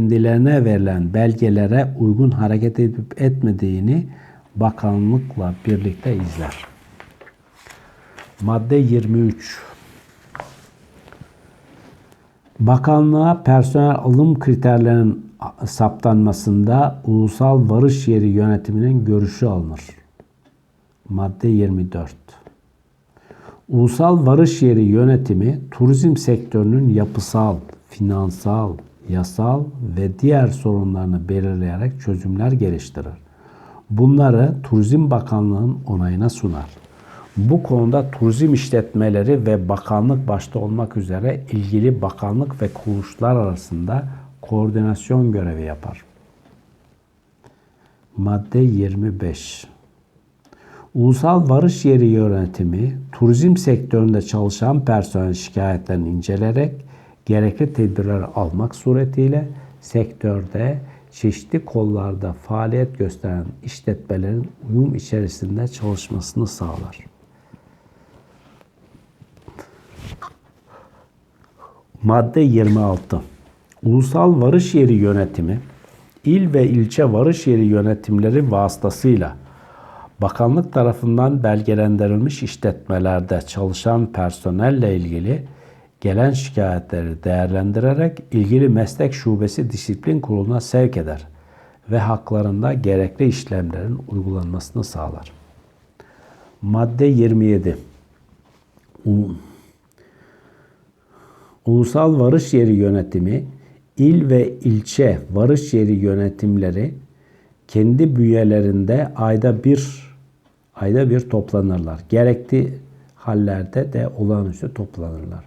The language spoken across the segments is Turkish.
kendilerine verilen belgelere uygun hareket edip etmediğini bakanlıkla birlikte izler. Madde 23 Bakanlığa personel alım kriterlerinin saptanmasında ulusal varış yeri yönetiminin görüşü alınır. Madde 24 Ulusal varış yeri yönetimi turizm sektörünün yapısal, finansal, yasal ve diğer sorunlarını belirleyerek çözümler geliştirir. Bunları Turizm Bakanlığı'nın onayına sunar. Bu konuda turizm işletmeleri ve bakanlık başta olmak üzere ilgili bakanlık ve kuruluşlar arasında koordinasyon görevi yapar. Madde 25 Ulusal Varış Yeri Yönetimi, turizm sektöründe çalışan personel şikayetlerini inceleyerek gerekli tedbirler almak suretiyle sektörde çeşitli kollarda faaliyet gösteren işletmelerin uyum içerisinde çalışmasını sağlar. Madde 26. Ulusal Varış Yeri Yönetimi, il ve ilçe varış yeri yönetimleri vasıtasıyla bakanlık tarafından belgelendirilmiş işletmelerde çalışan personelle ilgili gelen şikayetleri değerlendirerek ilgili meslek şubesi disiplin kuruluna sevk eder ve haklarında gerekli işlemlerin uygulanmasını sağlar. Madde 27. U- Ulusal Varış Yeri Yönetimi, il ve ilçe varış yeri yönetimleri kendi bünyelerinde ayda bir ayda bir toplanırlar. Gerekli hallerde de olağanüstü toplanırlar.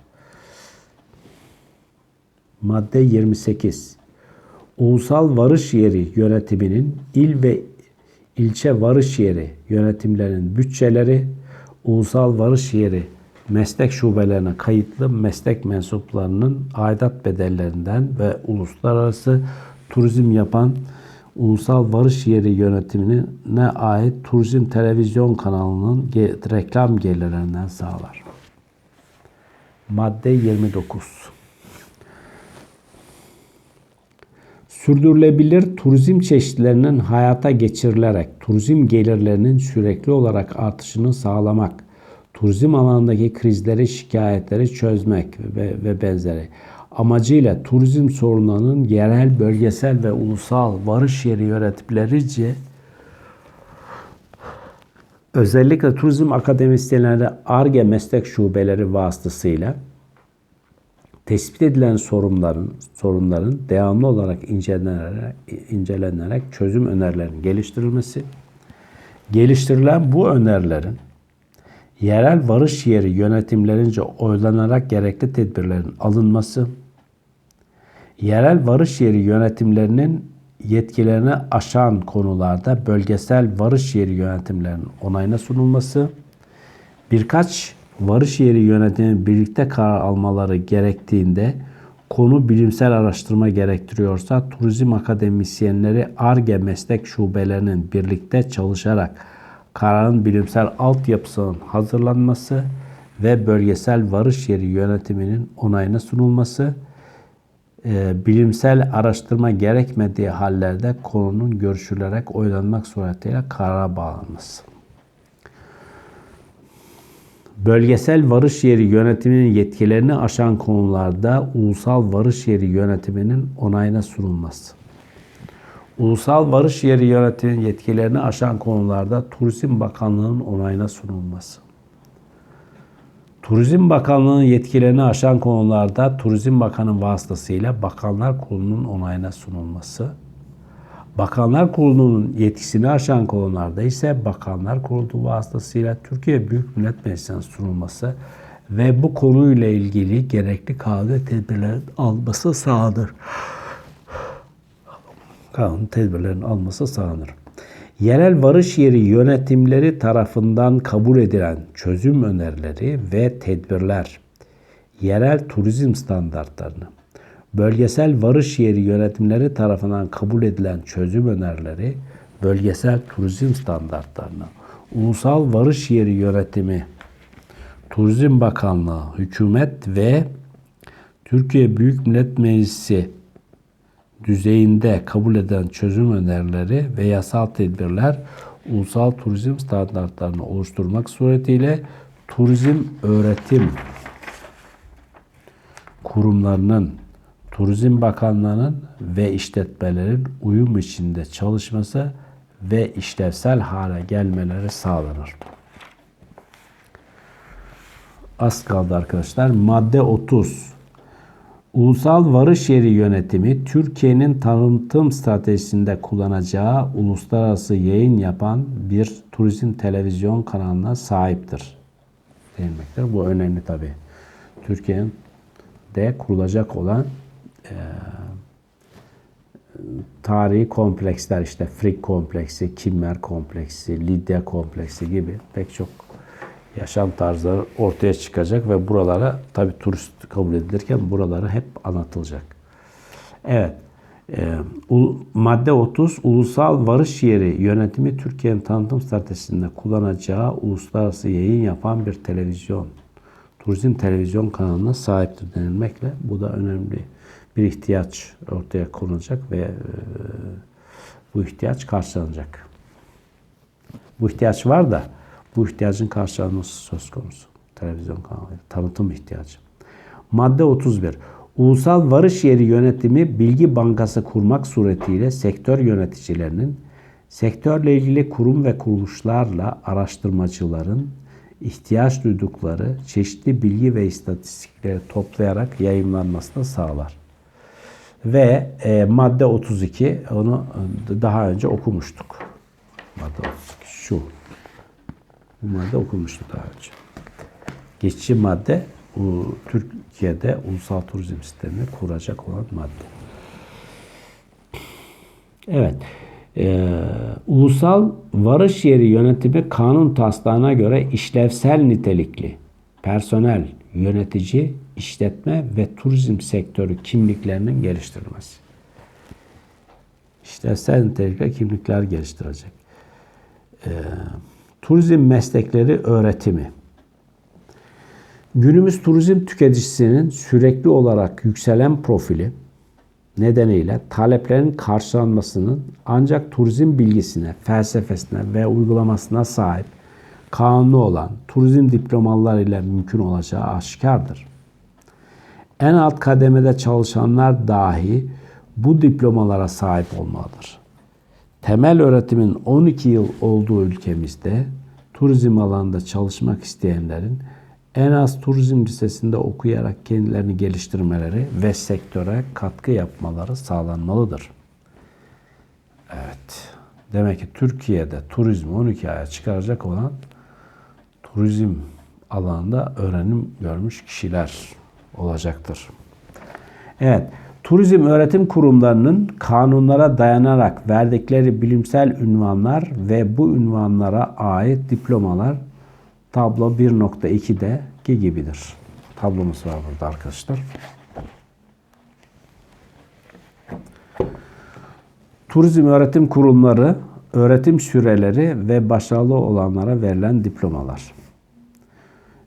Madde 28. Ulusal varış yeri yönetiminin il ve ilçe varış yeri yönetimlerinin bütçeleri ulusal varış yeri meslek şubelerine kayıtlı meslek mensuplarının aidat bedellerinden ve uluslararası turizm yapan ulusal varış yeri yönetimine ait turizm televizyon kanalının reklam gelirlerinden sağlar. Madde 29. Sürdürülebilir turizm çeşitlerinin hayata geçirilerek turizm gelirlerinin sürekli olarak artışını sağlamak, turizm alanındaki krizleri, şikayetleri çözmek ve, ve benzeri. Amacıyla turizm sorunlarının yerel, bölgesel ve ulusal varış yeri yönetimlerince özellikle turizm akademisyenleri ARGE meslek şubeleri vasıtasıyla tespit edilen sorunların sorunların devamlı olarak incelenerek, incelenerek çözüm önerilerinin geliştirilmesi, geliştirilen bu önerilerin yerel varış yeri yönetimlerince oylanarak gerekli tedbirlerin alınması, yerel varış yeri yönetimlerinin yetkilerini aşan konularda bölgesel varış yeri yönetimlerinin onayına sunulması, birkaç varış yeri yönetimi birlikte karar almaları gerektiğinde konu bilimsel araştırma gerektiriyorsa turizm akademisyenleri ARGE meslek şubelerinin birlikte çalışarak kararın bilimsel altyapısının hazırlanması ve bölgesel varış yeri yönetiminin onayına sunulması, e, bilimsel araştırma gerekmediği hallerde konunun görüşülerek oylanmak suretiyle karara bağlanması. Bölgesel varış yeri yönetiminin yetkilerini aşan konularda ulusal varış yeri yönetiminin onayına sunulması. Ulusal varış yeri yönetiminin yetkilerini aşan konularda Turizm Bakanlığı'nın onayına sunulması. Turizm Bakanlığı'nın yetkilerini aşan konularda Turizm Bakanı vasıtasıyla Bakanlar Kurulu'nun onayına sunulması. Bakanlar Kurulu'nun yetkisini aşan konularda ise Bakanlar Kurulu vasıtasıyla Türkiye Büyük Millet Meclisi'ne sunulması ve bu konuyla ilgili gerekli kanun tedbirlerin alması sağlanır. Kanun tedbirlerin alması sağlanır. Yerel varış yeri yönetimleri tarafından kabul edilen çözüm önerileri ve tedbirler, yerel turizm standartlarını, bölgesel varış yeri yönetimleri tarafından kabul edilen çözüm önerileri, bölgesel turizm standartlarını, ulusal varış yeri yönetimi, Turizm Bakanlığı, hükümet ve Türkiye Büyük Millet Meclisi düzeyinde kabul eden çözüm önerileri ve yasal tedbirler ulusal turizm standartlarını oluşturmak suretiyle turizm öğretim kurumlarının, Turizm Bakanlığı'nın ve işletmelerin uyum içinde çalışması ve işlevsel hale gelmeleri sağlanır. Az kaldı arkadaşlar. Madde 30. Ulusal varış yeri yönetimi Türkiye'nin tanıtım stratejisinde kullanacağı uluslararası yayın yapan bir turizm televizyon kanalına sahiptir. Denilmektedir. Bu önemli tabii. Türkiye'nin de kurulacak olan e, tarihi kompleksler işte Frick kompleksi, Kimmer kompleksi, Lidya kompleksi gibi pek çok yaşam tarzları ortaya çıkacak ve buralara tabi turist kabul edilirken buraları hep anlatılacak. Evet. E, madde 30 ulusal varış yeri yönetimi Türkiye'nin tanıtım stratejisinde kullanacağı uluslararası yayın yapan bir televizyon turizm televizyon kanalına sahiptir denilmekle bu da önemli bir ihtiyaç ortaya konulacak ve e, bu ihtiyaç karşılanacak. Bu ihtiyaç var da bu ihtiyacın karşılanması söz konusu. Televizyon kanalı, tanıtım ihtiyacı. Madde 31. Ulusal varış yeri yönetimi bilgi bankası kurmak suretiyle sektör yöneticilerinin, sektörle ilgili kurum ve kuruluşlarla araştırmacıların, ihtiyaç duydukları çeşitli bilgi ve istatistikleri toplayarak yayınlanmasını sağlar. Ve e, madde 32 onu daha önce okumuştuk. Madde 32 şu. Bu madde okumuştuk daha önce. Geçici madde Türkiye'de ulusal turizm sistemini kuracak olan madde. Evet. Ee, ulusal varış yeri yönetimi kanun taslağına göre işlevsel nitelikli, personel, yönetici, işletme ve turizm sektörü kimliklerinin geliştirilmesi. İşlevsel nitelikli kimlikler geliştirecek. Ee, turizm meslekleri öğretimi. Günümüz turizm tüketicisinin sürekli olarak yükselen profili, nedeniyle taleplerin karşılanmasının ancak turizm bilgisine, felsefesine ve uygulamasına sahip kanunu olan turizm diplomaları ile mümkün olacağı aşikardır. En alt kademede çalışanlar dahi bu diplomalara sahip olmalıdır. Temel öğretimin 12 yıl olduğu ülkemizde turizm alanında çalışmak isteyenlerin en az turizm lisesinde okuyarak kendilerini geliştirmeleri ve sektöre katkı yapmaları sağlanmalıdır. Evet. Demek ki Türkiye'de turizmi 12 aya çıkaracak olan turizm alanında öğrenim görmüş kişiler olacaktır. Evet. Turizm öğretim kurumlarının kanunlara dayanarak verdikleri bilimsel ünvanlar ve bu ünvanlara ait diplomalar tablo 1.2'de gibidir. Tablomuz var burada arkadaşlar. Turizm öğretim kurumları, öğretim süreleri ve başarılı olanlara verilen diplomalar.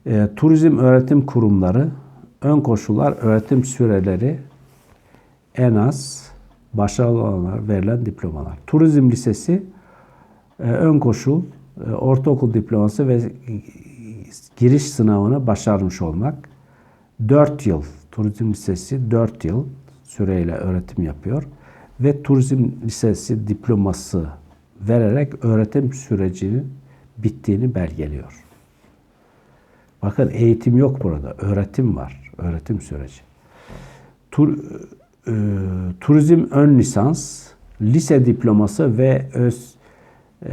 E, turizm öğretim kurumları, ön koşullar, öğretim süreleri en az başarılı olanlara verilen diplomalar. Turizm lisesi, e, ön koşul, e, ortaokul diploması ve giriş sınavını başarmış olmak. 4 yıl turizm lisesi 4 yıl süreyle öğretim yapıyor ve turizm lisesi diploması vererek öğretim sürecinin bittiğini belgeliyor. Bakın eğitim yok burada. Öğretim var. Öğretim süreci. Tur, e, turizm ön lisans, lise diploması ve öz e,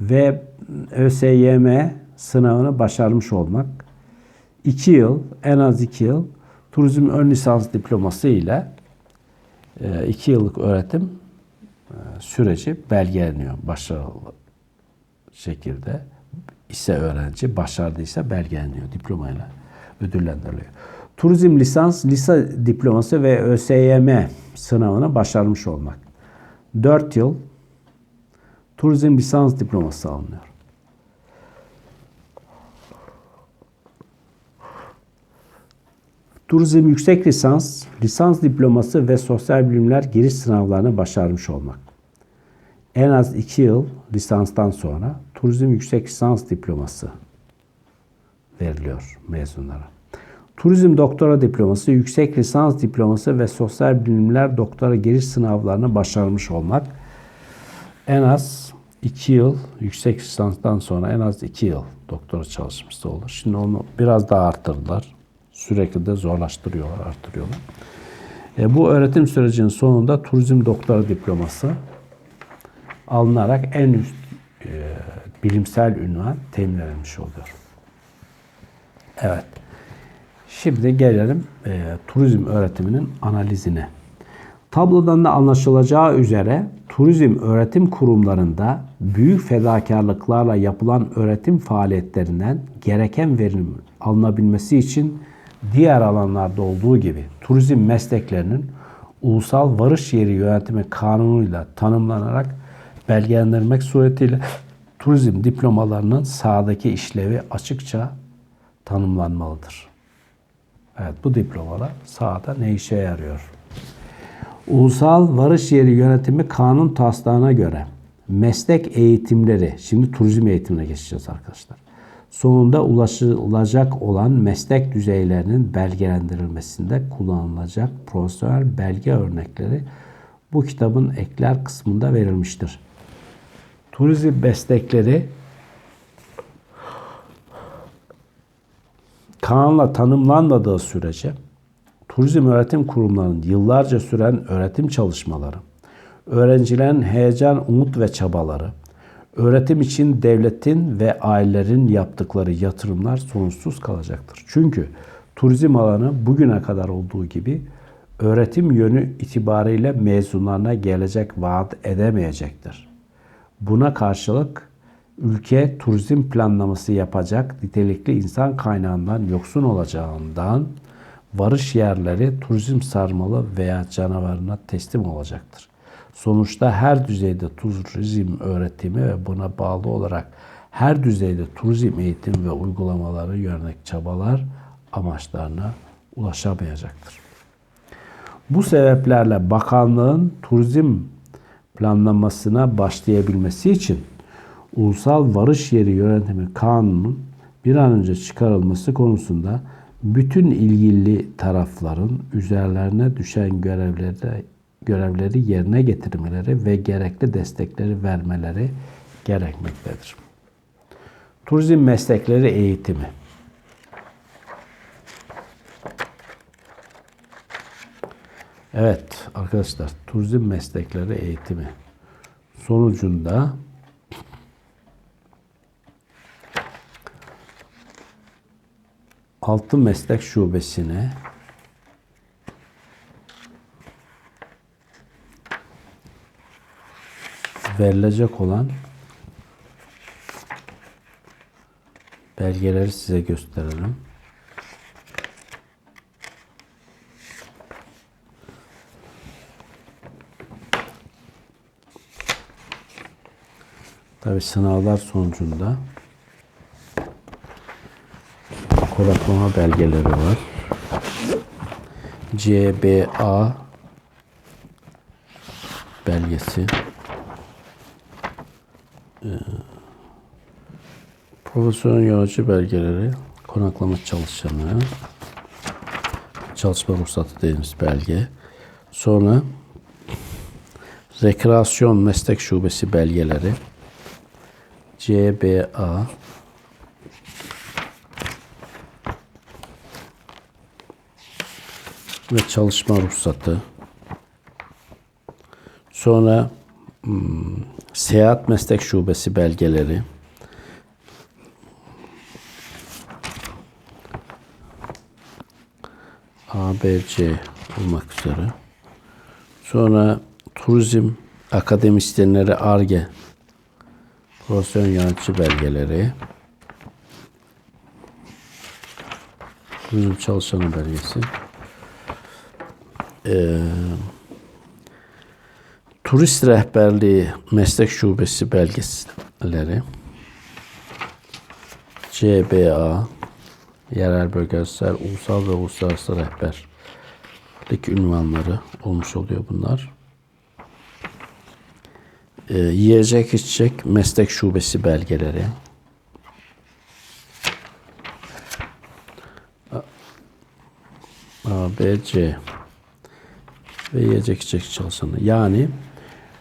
ve ÖSYM sınavını başarmış olmak. 2 yıl, en az 2 yıl turizm ön lisans diploması ile 2 yıllık öğretim e, süreci belgeleniyor başarılı şekilde ise öğrenci başardıysa belgeleniyor diplomayla ödüllendiriliyor. Turizm lisans, lise diploması ve ÖSYM sınavını başarmış olmak. 4 yıl turizm lisans diploması alınıyor. Turizm yüksek lisans, lisans diploması ve sosyal bilimler giriş sınavlarını başarmış olmak. En az 2 yıl lisanstan sonra turizm yüksek lisans diploması veriliyor mezunlara. Turizm doktora diploması, yüksek lisans diploması ve sosyal bilimler doktora giriş sınavlarını başarmış olmak. En az 2 yıl yüksek lisanstan sonra en az 2 yıl doktora çalışması olur. Şimdi onu biraz daha arttırdılar. Sürekli de zorlaştırıyorlar, arttırıyorlar. E, bu öğretim sürecinin sonunda turizm doktora diploması alınarak en üst e, bilimsel ünvan temin edilmiş oluyor. Evet. Şimdi gelelim e, turizm öğretiminin analizine. Tablodan da anlaşılacağı üzere turizm öğretim kurumlarında büyük fedakarlıklarla yapılan öğretim faaliyetlerinden gereken verim alınabilmesi için diğer alanlarda olduğu gibi turizm mesleklerinin ulusal varış yeri yönetimi kanunuyla tanımlanarak belgelendirmek suretiyle turizm diplomalarının sahadaki işlevi açıkça tanımlanmalıdır. Evet bu diplomalar sahada ne işe yarıyor? Ulusal Varış Yeri Yönetimi Kanun taslağına göre meslek eğitimleri, şimdi turizm eğitimine geçeceğiz arkadaşlar. Sonunda ulaşılacak olan meslek düzeylerinin belgelendirilmesinde kullanılacak profesyonel belge örnekleri bu kitabın ekler kısmında verilmiştir. Turizm meslekleri kanunla tanımlanmadığı sürece turizm öğretim kurumlarının yıllarca süren öğretim çalışmaları, öğrencilerin heyecan, umut ve çabaları, öğretim için devletin ve ailelerin yaptıkları yatırımlar sonuçsuz kalacaktır. Çünkü turizm alanı bugüne kadar olduğu gibi öğretim yönü itibariyle mezunlarına gelecek vaat edemeyecektir. Buna karşılık ülke turizm planlaması yapacak nitelikli insan kaynağından yoksun olacağından varış yerleri turizm sarmalı veya canavarına teslim olacaktır. Sonuçta her düzeyde turizm öğretimi ve buna bağlı olarak her düzeyde turizm eğitim ve uygulamaları yönelik çabalar amaçlarına ulaşamayacaktır. Bu sebeplerle bakanlığın turizm planlamasına başlayabilmesi için Ulusal Varış Yeri Yönetimi Kanunu'nun bir an önce çıkarılması konusunda bütün ilgili tarafların üzerlerine düşen görevleri, görevleri yerine getirmeleri ve gerekli destekleri vermeleri gerekmektedir. Turizm meslekleri eğitimi Evet arkadaşlar turizm meslekleri eğitimi sonucunda altı meslek şubesine verilecek olan belgeleri size gösterelim. Tabi sınavlar sonucunda konaklama belgeleri var. CBA belgesi. Ee, profesyonel yönetici belgeleri, konaklama çalışanı, çalışma ruhsatı dediğimiz belge. Sonra rekreasyon meslek şubesi belgeleri, CBA ve çalışma ruhsatı. Sonra hmm, seyahat meslek şubesi belgeleri. ABC olmak üzere. Sonra turizm akademisyenleri ARGE profesyonel yönetici belgeleri. Turizm çalışanı belgesi e, turist rehberliği meslek şubesi belgeleri CBA yerel bölgesel, ulusal ve uluslararası rehberlik ünvanları olmuş oluyor bunlar. Ee, yiyecek içecek meslek şubesi belgeleri. A, B, C ve yiyecek içecek çalışanı. Yani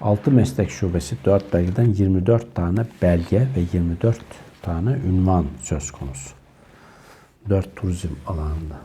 6 meslek şubesi 4 belgeden 24 tane belge ve 24 tane ünvan söz konusu. 4 turizm alanında.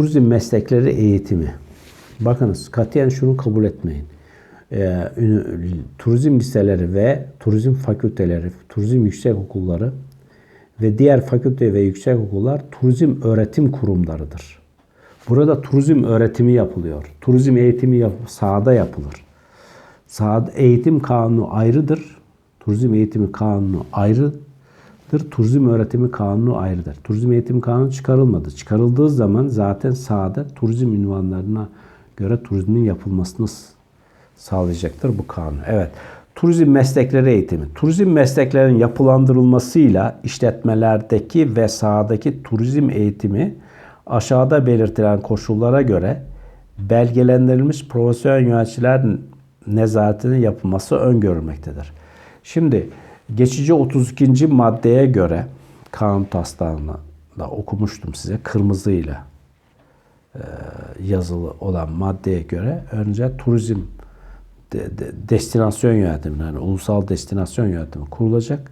Turizm meslekleri eğitimi. Bakınız katiyen şunu kabul etmeyin. Ünü- turizm liseleri ve turizm fakülteleri, turizm yüksek okulları ve diğer fakülte ve yüksek okullar turizm öğretim kurumlarıdır. Burada turizm öğretimi yapılıyor. Turizm eğitimi yap sahada yapılır. Sahada eğitim kanunu ayrıdır. Turizm eğitimi kanunu ayrıdır. Turizm öğretimi kanunu ayrıdır. Turizm eğitimi kanunu çıkarılmadı. Çıkarıldığı zaman zaten sahada turizm ünvanlarına göre turizmin yapılmasını sağlayacaktır bu kanun. Evet. Turizm meslekleri eğitimi. Turizm mesleklerinin yapılandırılmasıyla işletmelerdeki ve sahadaki turizm eğitimi aşağıda belirtilen koşullara göre belgelendirilmiş profesyonel yöneticiler nezaretinin yapılması öngörülmektedir. Şimdi geçici 32. maddeye göre kanun taslağını da okumuştum size kırmızıyla e, yazılı olan maddeye göre önce turizm de- de- destinasyon yönetimi yani ulusal destinasyon yönetimi kurulacak.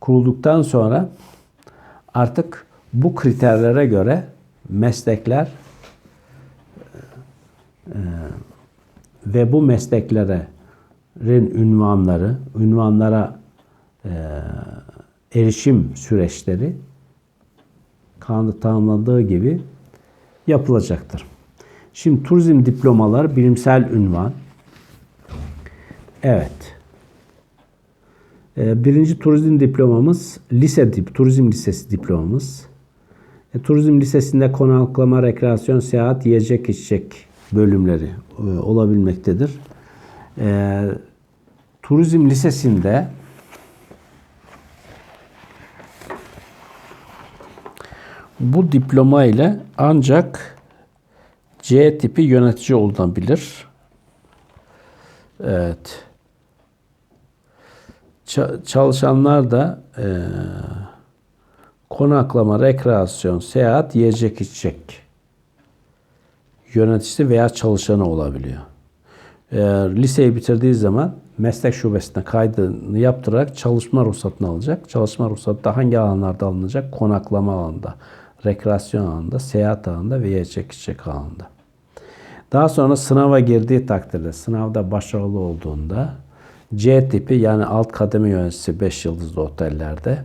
Kurulduktan sonra artık bu kriterlere göre meslekler e, ve bu mesleklerin ünvanları, ünvanlara e, erişim süreçleri kanunda tanımlandığı gibi yapılacaktır. Şimdi turizm diplomalar bilimsel ünvan. Evet. Ee, Birinci turizm diplomamız lise dip, turizm lisesi diplomamız. E, turizm lisesinde konaklama, rekreasyon, seyahat, yiyecek, içecek bölümleri e, olabilmektedir. E, turizm lisesinde bu diploma ile ancak C tipi yönetici olunabilir. Evet. Ça- çalışanlar da eee, konaklama, rekreasyon, seyahat, yiyecek, içecek yöneticisi veya çalışanı olabiliyor. Eğer liseyi bitirdiği zaman meslek şubesine kaydını yaptırarak çalışma ruhsatını alacak. Çalışma ruhsatı da hangi alanlarda alınacak? Konaklama alanında, rekreasyon alanında, seyahat alanında ve yiyecek içecek alanında. Daha sonra sınava girdiği takdirde, sınavda başarılı olduğunda C tipi yani alt kademe yöneticisi 5 yıldızlı otellerde,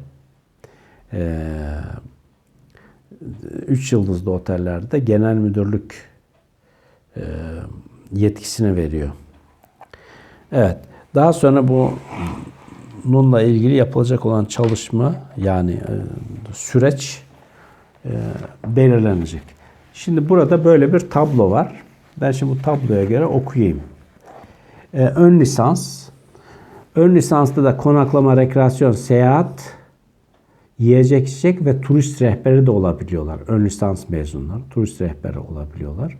3 yıldızlı otellerde genel müdürlük e, yetkisini veriyor. Evet. Daha sonra bu bununla ilgili yapılacak olan çalışma yani e, süreç e, belirlenecek. Şimdi burada böyle bir tablo var. Ben şimdi bu tabloya göre okuyayım. E, ön lisans. Ön lisansta da konaklama, rekreasyon, seyahat, yiyecek, içecek ve turist rehberi de olabiliyorlar. Ön lisans mezunları turist rehberi olabiliyorlar.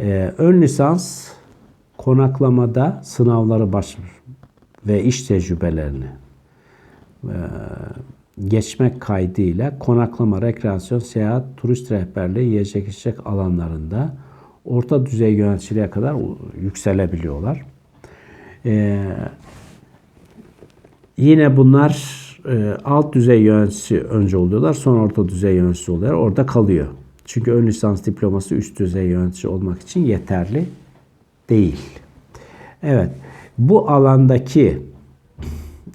Ee, ön lisans konaklamada sınavları baş ve iş tecrübelerini e, geçmek kaydıyla konaklama, rekreasyon, seyahat, turist rehberliği, yiyecek içecek alanlarında orta düzey yöneticiliğe kadar yükselebiliyorlar. Ee, yine bunlar e, alt düzey yöneticisi önce oluyorlar, sonra orta düzey yöneticisi oluyorlar. Orada kalıyor. Çünkü ön lisans diploması üst düzey yönetici olmak için yeterli değil. Evet, bu alandaki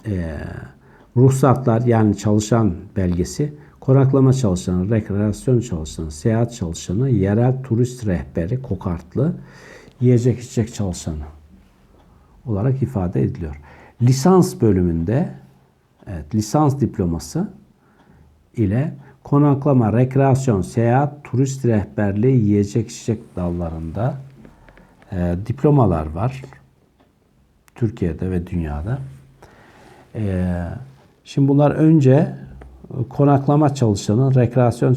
e, ruhsatlar yani çalışan belgesi, konaklama çalışanı, rekreasyon çalışanı, seyahat çalışanı, yerel turist rehberi, kokartlı, yiyecek içecek çalışanı olarak ifade ediliyor. lisans bölümünde evet, lisans diploması ile konaklama, rekreasyon, seyahat, turist rehberliği, yiyecek içecek dallarında e, diplomalar var. Türkiye'de ve dünyada. E, şimdi bunlar önce konaklama çalışanın rekreasyon